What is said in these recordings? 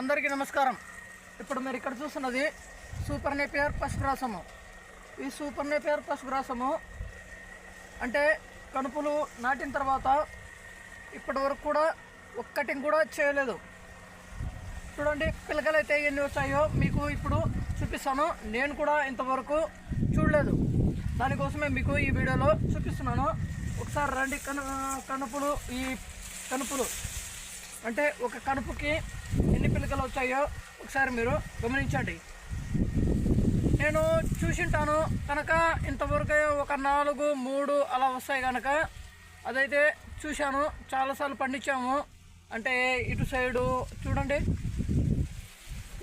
అందరికీ నమస్కారం. ఇప్పుడు మీరు ఇక్కడ చూస్తున్నది సూపర్ నేపియర్ పసుపు ఈ సూపర్ నేపియర్ పసుపు అంటే కనుపులు నాటిన తర్వాత ఇప్పటి వరకు కూడా ఒక్కటి కూడా చేయలేదు. చూడండి పిల్లకలు అయితే ఎన్ని వచ్చాయో మీకు ఇప్పుడు చూపిస్తాను. నేను కూడా ఇంతవరకు చూడలేదు. దానికోసమే మీకు ఈ వీడియోలో చూపిస్తున్నాను. ఒకసారి రండి కను కనుపులు ఈ కనుపులు అంటే ఒక కనుపుకి పిలకలు వచ్చాయో ఒకసారి మీరు గమనించండి. నేను చూసింటాను కనుక ఇంతవరకు ఒక నాలుగు మూడు అలా వస్తాయి కనుక అదైతే చూశాను చాలాసార్లు పండించాము. అంటే ఇటు సైడు చూడండి.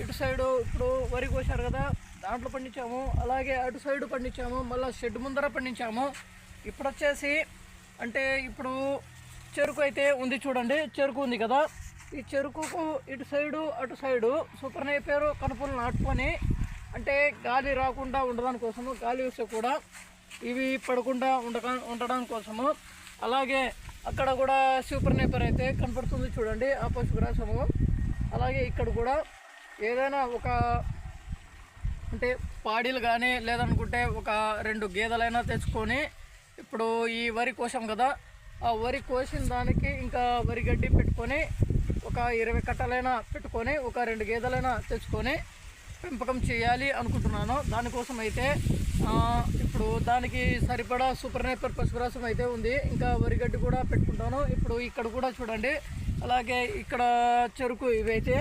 ఇటు సైడు ఇప్పుడు వరి కోసారు కదా దాంట్లో పండించాము. అలాగే అటు సైడు పండించాము మళ్ళీ షెడ్ ముందర పండించాము. ఇప్పుడు వచ్చేసి అంటే ఇప్పుడు చెరుకు అయితే ఉంది చూడండి చెరుకు ఉంది కదా. ఈ చెరుకుకు ఇటు సైడు అటు సైడు సూపర్ పేరు కనుపులు నాటుకొని అంటే గాలి రాకుండా ఉండడానికి కోసము గాలి వస్తే కూడా ఇవి పడకుండా ఉండక ఉండడం కోసము. అలాగే అక్కడ కూడా సూపర్ నేపర్ అయితే కనపడుతుంది చూడండి ఆ పసుపు గ్రాసము. అలాగే ఇక్కడ కూడా ఏదైనా ఒక అంటే పాడీలు కానీ లేదనుకుంటే ఒక రెండు గేదెలైనా తెచ్చుకొని ఇప్పుడు ఈ వరి కోసాం కదా ఆ వరి కోసిన దానికి ఇంకా వరి గడ్డి పెట్టుకొని ఒక ఇరవై కట్టలైనా పెట్టుకొని ఒక రెండు గేదెలైనా తెచ్చుకొని పెంపకం చేయాలి అనుకుంటున్నాను. దానికోసం అయితే ఇప్పుడు దానికి సరిపడా సూపర్ నేపర్ పశుగ్రాసం అయితే ఉంది. ఇంకా వరి గడ్డి కూడా పెట్టుకుంటాను. ఇప్పుడు ఇక్కడ కూడా చూడండి. అలాగే ఇక్కడ చెరుకు ఇవైతే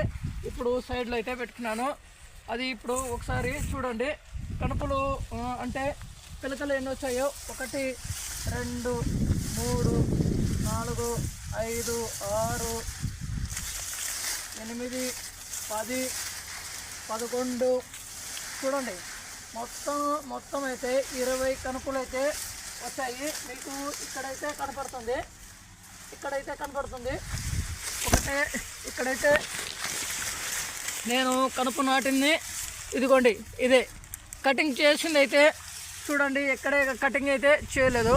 ఇప్పుడు సైడ్లో అయితే పెట్టుకున్నాను. అది ఇప్పుడు ఒకసారి చూడండి. కనుపలు అంటే పిలకలు ఎన్ని వచ్చాయో? ఒకటి రెండు మూడు నాలుగు ఐదు ఆరు ఎనిమిది పది పదకొండు. చూడండి. మొత్తం మొత్తం అయితే ఇరవై కనుపులు అయితే వచ్చాయి. మీకు ఇక్కడైతే కనపడుతుంది. ఇక్కడైతే కనపడుతుంది. ఒకటే ఇక్కడైతే నేను కనుపు నాటింది ఇదిగోండి ఇదే. కటింగ్ చేసింది అయితే చూడండి ఎక్కడే కటింగ్ అయితే చేయలేదు.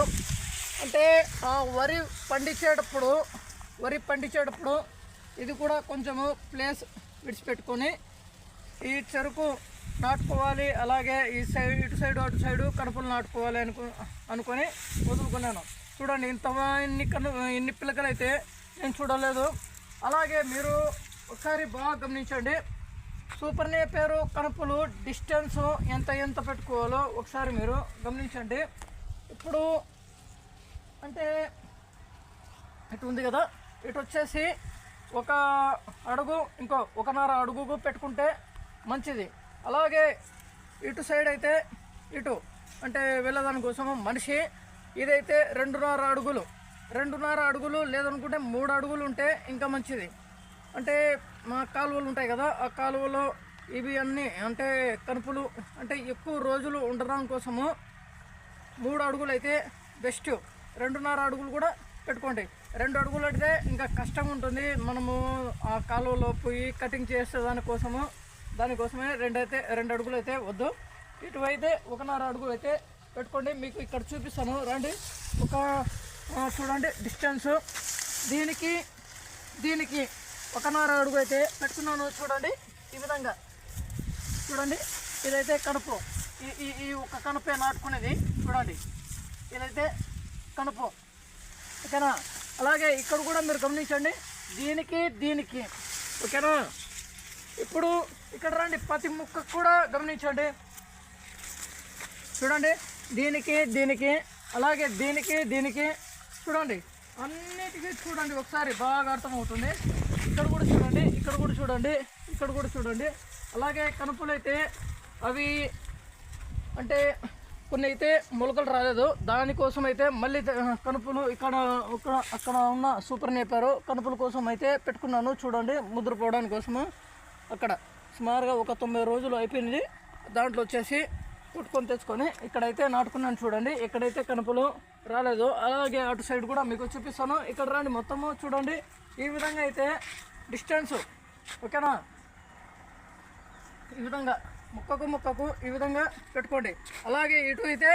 అంటే ఆ వరి పండించేటప్పుడు వరి పండించేటప్పుడు ఇది కూడా కొంచెము ప్లేస్ విడిచిపెట్టుకొని ఈ చెరుకు నాటుకోవాలి అలాగే ఈ సైడ్ ఇటు సైడు అటు సైడు కడుపులు నాటుకోవాలి అనుకు అనుకొని వదులుకున్నాను. చూడండి ఇంత ఇన్ని కను ఇన్ని పిల్లకలు అయితే నేను చూడలేదు. అలాగే మీరు ఒకసారి బాగా గమనించండి. సూపర్నే పేరు కనుపులు డిస్టెన్స్ ఎంత ఎంత పెట్టుకోవాలో ఒకసారి మీరు గమనించండి. ఇప్పుడు అంటే ఇటు ఉంది కదా ఇటు వచ్చేసి ఒక అడుగు ఇంకో ఒకన్నర అడుగుకు పెట్టుకుంటే మంచిది. అలాగే ఇటు సైడ్ అయితే ఇటు అంటే వెళ్ళదాని కోసం మనిషి. ఇదైతే రెండున్నర అడుగులు. రెండున్నర అడుగులు లేదనుకుంటే మూడు అడుగులు ఉంటే ఇంకా మంచిది. అంటే మా కాలువలు ఉంటాయి కదా ఆ కాలువలో ఇవి అన్నీ అంటే కనుపులు అంటే ఎక్కువ రోజులు ఉండడం కోసము మూడు అడుగులు అయితే బెస్ట్ రెండున్నర అడుగులు కూడా పెట్టుకోండి. రెండు అడుగులు అయితే ఇంకా కష్టంగా ఉంటుంది. మనము ఆ కాలువలో పోయి కటింగ్ చేసే దానికోసము దానికోసమే రెండు అయితే రెండు అడుగులు అయితే వద్దు. ఇటువైతే ఒకన్నర అడుగులు అయితే పెట్టుకోండి. మీకు ఇక్కడ చూపిస్తాను. రండి. ఒక చూడండి డిస్టెన్స్ దీనికి దీనికి ఒకన్నర అడుగు అయితే పెట్టుకున్నాను చూడండి. ఈ విధంగా. చూడండి. ఇదైతే కనుపు. ఈ ఈ ఈ ఒక కనుపే నాటుకునేది. చూడండి. ఇదైతే కనుపు. ఓకేనా? అలాగే ఇక్కడ కూడా మీరు గమనించండి. దీనికి దీనికి. ఓకేనా? ఇప్పుడు ఇక్కడ రండి. ప్రతి ముక్క కూడా గమనించండి. చూడండి. దీనికి దీనికి అలాగే దీనికి దీనికి. చూడండి. అన్నిటికీ చూడండి. ఒకసారి బాగా అర్థమవుతుంది. ఇక్కడ కూడా చూడండి. ఇక్కడ కూడా చూడండి. ఇక్కడ కూడా చూడండి. అలాగే కనుపులు అయితే అవి అంటే కొన్ని అయితే మొలకలు రాలేదు. దానికోసం అయితే మళ్ళీ కనుపులు ఇక్కడ ఒక అక్కడ ఉన్న సూపర్ నేపారు కనుపుల కోసం అయితే పెట్టుకున్నాను. చూడండి ముద్రపోవడానికి కోసము అక్కడ. సుమారుగా ఒక తొంభై రోజులు అయిపోయింది. దాంట్లో వచ్చేసి కుట్టుకొని తెచ్చుకొని ఇక్కడైతే నాటుకున్నాను చూడండి. ఇక్కడైతే కనుపులు రాలేదు అలాగే అటు సైడ్ కూడా మీకు చూపిస్తాను. ఇక్కడ రాండి మొత్తము చూడండి. ఈ విధంగా అయితే డిస్టెన్స్ ఓకేనా? ఈ విధంగా ముక్కకు ముక్కకు ఈ విధంగా పెట్టుకోండి. అలాగే ఇటు అయితే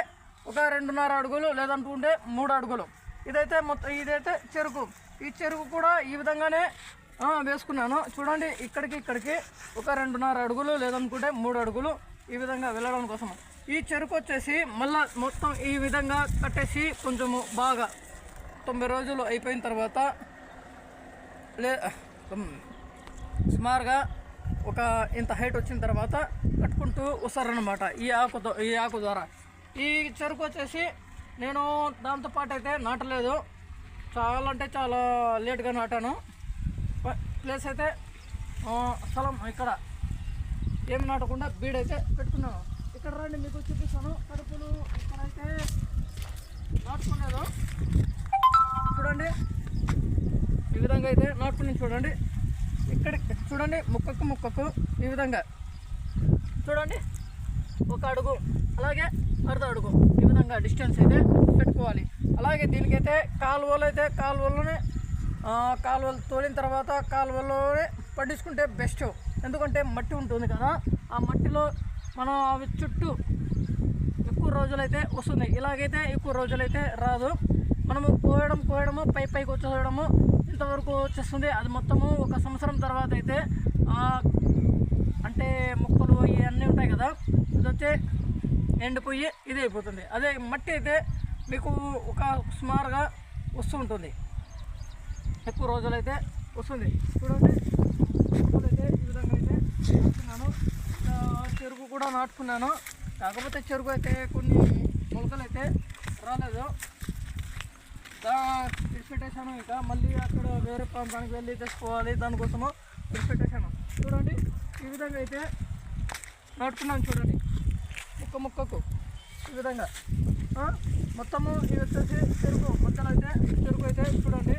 ఒక రెండున్నర అడుగులు లేదంటుంటే మూడు అడుగులు. ఇదైతే మొత్తం ఇదైతే చెరుకు. ఈ చెరుకు కూడా ఈ విధంగానే వేసుకున్నాను. చూడండి ఇక్కడికి ఇక్కడికి ఒక రెండున్నర అడుగులు లేదనుకుంటే మూడు అడుగులు ఈ విధంగా వెళ్ళడం కోసం. ఈ చెరుకు వచ్చేసి మళ్ళా మొత్తం ఈ విధంగా కట్టేసి కొంచెము బాగా తొంభై రోజులు అయిపోయిన తర్వాత లే సుమారుగా ఒక ఇంత హైట్ వచ్చిన తర్వాత కట్టుకుంటూ వస్తారనమాట ఈ ఆకు ఈ ఆకు ద్వారా. ఈ చెరుకు వచ్చేసి నేను దాంతోపాటు అయితే నాటలేదు. చాలా అంటే చాలా లేట్గా నాటాను. ప్లేస్ అయితే స్థలం ఇక్కడ. ఏం నాటకుండా బీడైతే పెట్టుకున్నాను. ఇక్కడ రండి మీకు చూపిస్తాను. కడుపులు ఇక్కడైతే నాటుకునేదో చూడండి. ఈ విధంగా అయితే నాటుకుని చూడండి. ఇక్కడ చూడండి ముక్కకు ముక్కకు ఈ విధంగా. చూడండి ఒక అడుగు అలాగే అర్ధ అడుగు ఈ విధంగా డిస్టెన్స్ అయితే పెట్టుకోవాలి. అలాగే దీనికైతే కాలువలు అయితే కాలువలోనే కాలువలు తోలిన తర్వాత కాలువలోనే పండించుకుంటే బెస్ట్ ఎందుకంటే మట్టి ఉంటుంది కదా ఆ మట్టిలో మనం అవి చుట్టూ ఎక్కువ రోజులైతే వస్తుంది. ఇలాగైతే ఎక్కువ రోజులైతే రాదు. మనము కోయడం కోయడము పై పైకి వచ్చేయడము ఇంతవరకు వచ్చేస్తుంది. అది మొత్తము ఒక సంవత్సరం తర్వాత అయితే ఆ, అంటే మొక్కలు ఇవన్నీ ఉంటాయి కదా ఇది వచ్చే ఎండిపోయి ఇది అయిపోతుంది. అదే మట్టి అయితే మీకు ఒక సుమారుగా వస్తూ ఉంటుంది ఎక్కువ రోజులైతే వస్తుంది. చూడండి అయితే ఈ విధంగా అయితే నాటుకున్నాను చెరుకు కూడా నాటుకున్నాను. కాకపోతే చెరుకు అయితే కొన్ని మొలకలు అయితే రాలేదు. విడిచిపెట్టేశాను ఇంకా. మళ్ళీ అక్కడ వేరే ప్రాంతానికి వెళ్ళి తెచ్చుకోవాలి దానికోసము విడిచిపెట్టేశాను చూడండి ఈ విధంగా అయితే నడుపుతున్నాం చూడండి. ముక్క ముక్కకు ఈ విధంగా. మొత్తము ఇది వచ్చేసి చెరుకు. మొత్తం అయితే చెరుకు అయితే చూడండి.